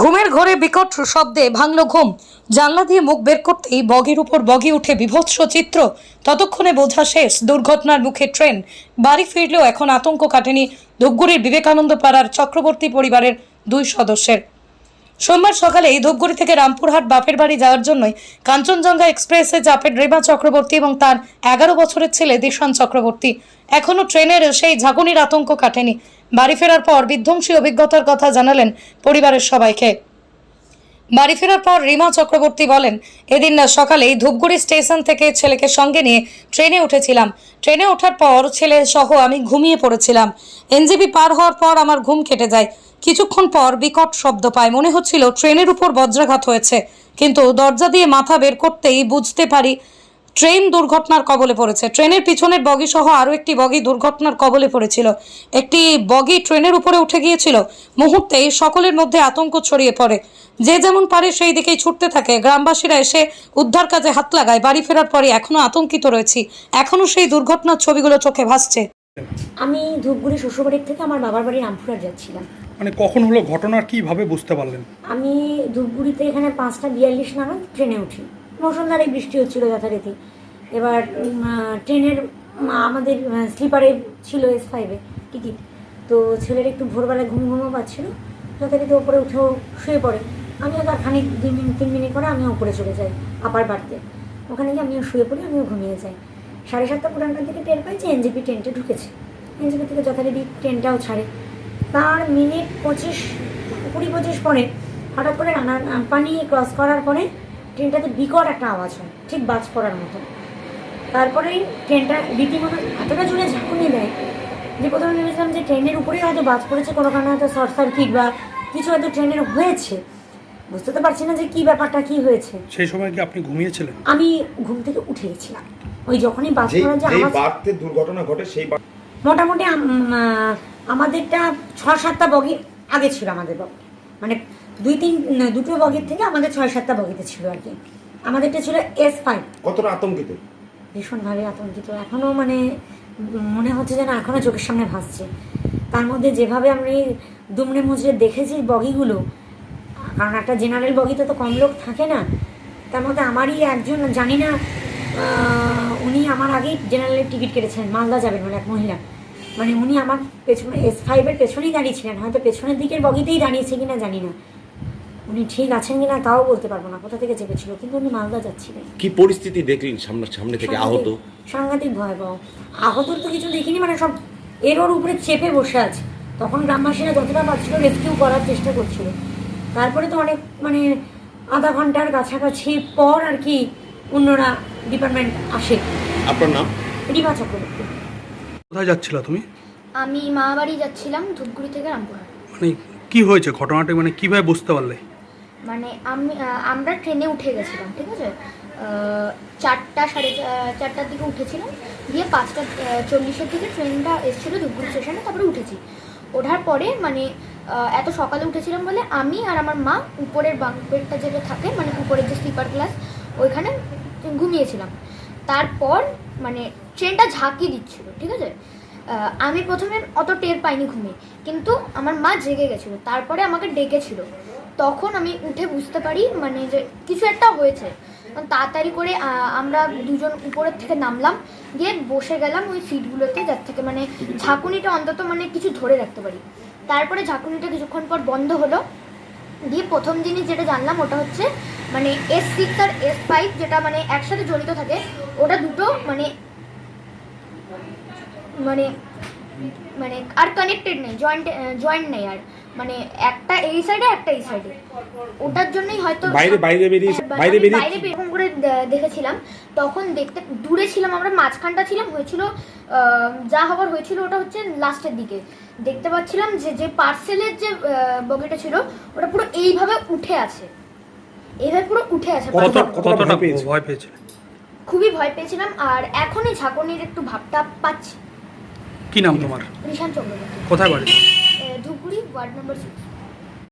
ঘুমের ঘরে বিকট শব্দে ভাঙল ঘুম। জানলা দিয়ে মুখ বের করতেই বগির উপর বগি উঠে বিভৎস চিত্র। ততক্ষণে বোঝা শেষ, দুর্ঘটনার মুখে ট্রেন। বাড়ি ফিরলেও এখন আতঙ্ক কাটেনি ধূপগুড়ির বিবেকানন্দ পাড়ার চক্রবর্তী পরিবারের দুই সদস্যের। সোমবার সকালে এই ধূপগুড়ি থেকে রামপুরহাট বাপের বাড়ি যাওয়ার জন্যই কাঞ্চনজঙ্ঘা এক্সপ্রেসে চাপেন রেমা চক্রবর্তী এবং তার এগারো বছরের ছেলে দিশান চক্রবর্তী। এখনও ট্রেনের সেই ঝাঁকুনির আতঙ্ক কাটেনি। বাড়ি ফেরার পর বিধ্বংসী অভিজ্ঞতার কথা জানালেন পরিবারের সবাইকে। বাড়ি ফেরার পর রিমা চক্রবর্তী বলেন, এদিন না, সকালেই ধূপগুড়ি স্টেশন থেকে ছেলেকে সঙ্গে নিয়ে ট্রেনে উঠেছিলাম। ট্রেনে ওঠার পর ছেলে সহ আমি ঘুমিয়ে পড়েছিলাম। এনজিবি পার হওয়ার পর আমার ঘুম কেটে যায়। কিছুক্ষণ পর বিকট শব্দ পায়। মনে হচ্ছিল ট্রেনের উপর বজ্রাঘাত হয়েছে। কিন্তু দরজা দিয়ে মাথা বের করতেই বুঝতে পারি ট্রেন দুর্ঘটনার কবলে পড়েছে। ট্রেনের পিছনের বগি সহ আরও একটি বগি দুর্ঘটনার কবলে পড়েছিল। একটি বগি ট্রেনের উপরে উঠে গিয়েছিল। মুহূর্তেই সকলের মধ্যে আতঙ্ক ছড়িয়ে পড়ে। যে যেমন পারে সেই দিকেই ছুটতে থাকে। গ্রামবাসীরা এসে উদ্ধার কাজে হাত লাগায়। বাড়ি ফেরার পরে এখনও আতঙ্কিত রয়েছি। এখনও সেই দুর্ঘটনার ছবিগুলো চোখে ভাসছে। আমি ধূপগুড়ি শ্বশুরবাড়ির থেকে আমার বাবার বাড়ি রামপুরহাট যাচ্ছিলাম। মানে কখন হলো ঘটনার কীভাবে বুঝতে পারলেন? আমি ধূপগুড়িতে এখানে পাঁচটা বিয়াল্লিশ নাগাদ ট্রেনে উঠি। মৌসুমধারে বৃষ্টি হচ্ছিল যথারীতি। এবার ট্রেনের আমাদের স্লিপারে ছিল এস ফাইভে টিকিট। তো ছেলের একটু ভোরবেলায় ঘুম ঘুমও পাচ্ছিল, যথারীতি ওপরে উঠেও শুয়ে পড়ে। আমিও তার খানিক, দুই মিনিট, তিন মিনিট করে আমিও উপরে চলে যাই আপার বাড়তে। ওখানে গিয়ে আমিও শুয়ে পড়ি, আমিও ঘুমিয়ে যাই। সাড়ে সাতটা পুরানটার দিকে টের পাই যে এনজিপি ট্রেনটা ঢুকেছে। এনজিপি থেকে যথারীতি ট্রেনটাও ছাড়ে। তার মিনিট পঁচিশ, কুড়ি পঁচিশ পরে হঠাৎ করে রানা পানি ক্রস করার পরে ট্রেনটাতে বিকট একটা আওয়াজ হয় ঠিক বাজ পড়ার মতো তারপরেই ট্রেনটা রীতিমতো এতটা জোরে ঝাঁকুনি দেয় যে প্রথমে ভেবেছিলাম যে ট্রেনের উপরেই হয়তো বাজ পড়েছে কোনো কারণে হয়তো শর্ট সার্কিট বা কিছু হয়তো ট্রেনের হয়েছে। বুঝতে তো পারছি না যে কি ব্যাপারটা কি হয়েছে। সেই সময় কি আপনি ঘুমিয়েছিলেন? আমি ঘুম থেকে উঠে গেছিলাম ওই যখনই বাজ যেই পড়ার যে আওয়াজ বার্থে দুর্ঘটনা ঘটে সেই মোটামুটি আমাদেরটা ছ সাতটা বগি আগে ছিল আমাদের বগি। মানে দুই তিন না, দুটো বগির থেকে আমাদের ছয় সাতটা বগিতে ছিল আর কি। আমাদেরটা ছিল এস ফাইভ কতটা আতঙ্কিত? ভীষণভাবে আতঙ্কিত। এখনও মানে মনে হচ্ছে যেন এখনও চোখের সামনে ভাসছে। তার মধ্যে যেভাবে আমি দুমড়ে মুচড়ে দেখেছি বগিগুলো কারণ একটা জেনারেল বগিতে তো কম লোক থাকে না তার মধ্যে আমারই একজন জানি না উনি আমার আগেই জেনারেলের টিকিট কেটেছেন মালদা যাবেন বলে এক মহিলা। মানে উনি আমার পেছনে এস ফাইভের পেছনেই দাঁড়িয়েছিলেন হয়তো পেছনের দিকের বগিতেই দাঁড়িয়েছে কিনা জানি না। উনি ঠিক আছেন কিনা তাও বলতে পারব না কোথা থেকে চেপেছিল কিন্তু উনি মালদা যাচ্ছিলেন। কি পরিস্থিতি দেখলেন সামনে সামনে থেকে আহত? সাংঘাতিক- ভয়াবহ। আহতর তো কিছু দেখিনি মানে সব এর ওর উপরে চেপে বসে আছে। তখন গ্রামবাসীরা যতটা পারছিল রেস্কিউ করার চেষ্টা করছিল। তারপরে তো অনেক মানে আধা ঘণ্টার কাছাকাছি পর আর কি অন্যরা ডিপার্টমেন্ট আসে। আপনার নাম? রিমা চক্রবর্তী। কোথায় যাচ্ছিল তুমি? আমি মা বাড়ি যাচ্ছিলাম ধূপগুড়ি থেকে রামপুরহাট। মানে কি হয়েছে? ঘটনাটা মানে কীভাবে বুঝতে পারলে? মানে আমি আমরা ট্রেনে উঠে গেছিলাম, ঠিক আছে? চারটা সাড়ে চারটার দিকে উঠেছিলাম, দিয়ে পাঁচটা চল্লিশের দিকে ট্রেনটা এসেছিল ধূপগুড়ি স্টেশনে তারপরে উঠেছি। ওঠার পরে মানে এত সকালে উঠেছিলাম বলে আমি আর আমার মা উপরের বাঙ্ক বেডটা যেটা থাকে মানে উপরের যে স্লিপার ক্লাস ওইখানে ঘুমিয়েছিলাম। তারপর মানে ট্রেনটা ঝাঁকি দিচ্ছিল, ঠিক আছে? আমি প্রথমে অত টের পাইনি ঘুমে, কিন্তু আমার মা জেগে গেছিল, তারপরে আমাকে ডেকেছিল। তখন আমি উঠে বুঝতে পারি মানে যে কিছু একটা হয়েছে। তাড়াতাড়ি করে আমরা দুজন উপরের থেকে নামলাম, গিয়ে বসে গেলাম ওই সিটগুলোতে, যার থেকে মানে ঝাঁকুনিটা অন্তত মানে কিছু ধরে রাখতে পারি। তারপরে ঝাঁকুনিটা কিছুক্ষণ পর বন্ধ হলো। দিয়ে প্রথম জিনিস যেটা জানলাম, ওটা হচ্ছে মানে এস সিক্স আর এস ফাইভ যেটা মানে একসাথে জড়িত থাকে, ওটা দুটো মানে মানে মানে আর কানেক্টেড নেই জয়েন্ট জয়েন্ট নেই আর। মানে একটা এই সাইডে একটা এই সাইডে ওটার জন্যই হয়তো বাইরে বাইরে বেরিয়ে হ্যাঁ, বাইরে বেরিয়ে বাইরে এরকম করে দেখেছিলাম। তখন দেখতে দূরে ছিলাম আমরা মাঝখানটা ছিলাম হয়েছিল আহ, যা হবার হয়েছিল ওটা হচ্ছে লাস্টের দিকে। দেখতে পাচ্ছিলাম যে যে পার্সেলের যে বগিটা ছিল ওটা পুরো এইভাবে উঠে আছে। এইভাবে পুরো উঠে আছে। কতটা কতটা ভয় পেয়েছ? ভয় পেয়েছিল? খুবই ভয় পেয়েছিলাম আর এখনই ঝাঁকুনির একটু ভাবটা পাচ্ছি। কি নাম তোমার? কোথায় বাড়ি? Dhupguri ward number six